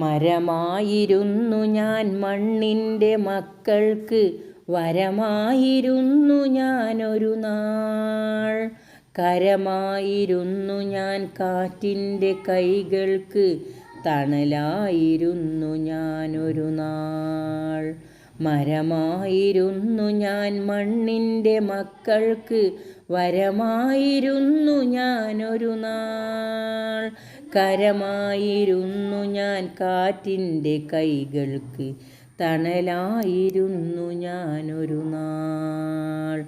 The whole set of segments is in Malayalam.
മരമായിരുന്നു ഞാൻ മണ്ണിന്റെ മക്കൾക്ക് വരമായിരുന്നു ഞാനൊരു നാൾ. കരമായിരുന്നു ഞാൻ കാറ്റിന്റെ കൈകൾക്ക് തണലായിരുന്നു ഞാനൊരു നാൾ. മരമായിരുന്നു ഞാൻ മണ്ണിന്റെ മക്കൾക്ക് വരമായിരുന്നു ഞാനൊരു നാൾ. കരമായിരുന്നു ഞാൻ കാറ്റിന്റെ കൈകൾക്ക്. തണലായിരുന്നു ഞാനൊരു നാൾ.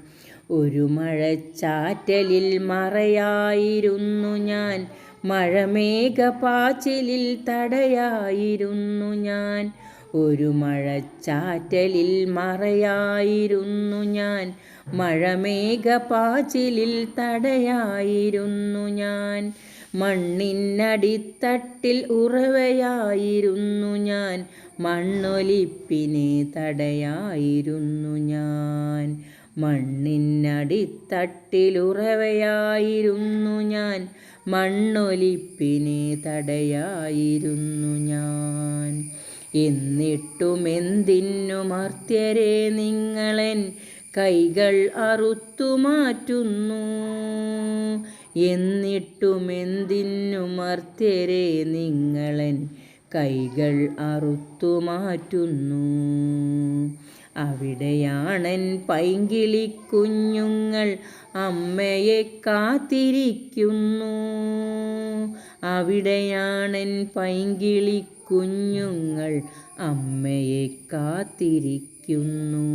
ഒരു മഴച്ചാറ്റലിൽ മറയായിരുന്നു ഞാൻ. മഴമേഘപാച്ചിലിൽ തടയായിരുന്നു ഞാൻ. ഒരു മഴച്ചാറ്റലിൽ മറയായിരുന്നു ഞാൻ. മഴമേഘപാച്ചിലിൽ തടയായിരുന്നു ഞാൻ. മണ്ണിനടിത്തട്ടിൽ ഉറവയായിരുന്നു ഞാൻ. മണ്ണൊലിപ്പിനെ തടയായിരുന്നു ഞാൻ. മണ്ണിനടിത്തട്ടിൽ ഉറവയായിരുന്നു ഞാൻ. മണ്ണൊലിപ്പിനെ തടയായിരുന്നു ഞാൻ. എന്നിട്ടും എന്തിന്നു മർത്യരെ നിങ്ങളെൻ കൈകൾ അറുത്തു മാറ്റുന്നു. എന്നിട്ടുമെന്തിനു മർത്യരെ നിങ്ങളൻ കൈകൾ അറുത്തു മാറ്റുന്നു അവിടെയാണൻ പൈങ്കിളി കുഞ്ഞുങ്ങൾ അമ്മയെ കാത്തിരിക്കുന്നു. അവിടെയാണൻ പൈങ്കിളി കുഞ്ഞുങ്ങൾ അമ്മയെ കാത്തിരിക്കുന്നു.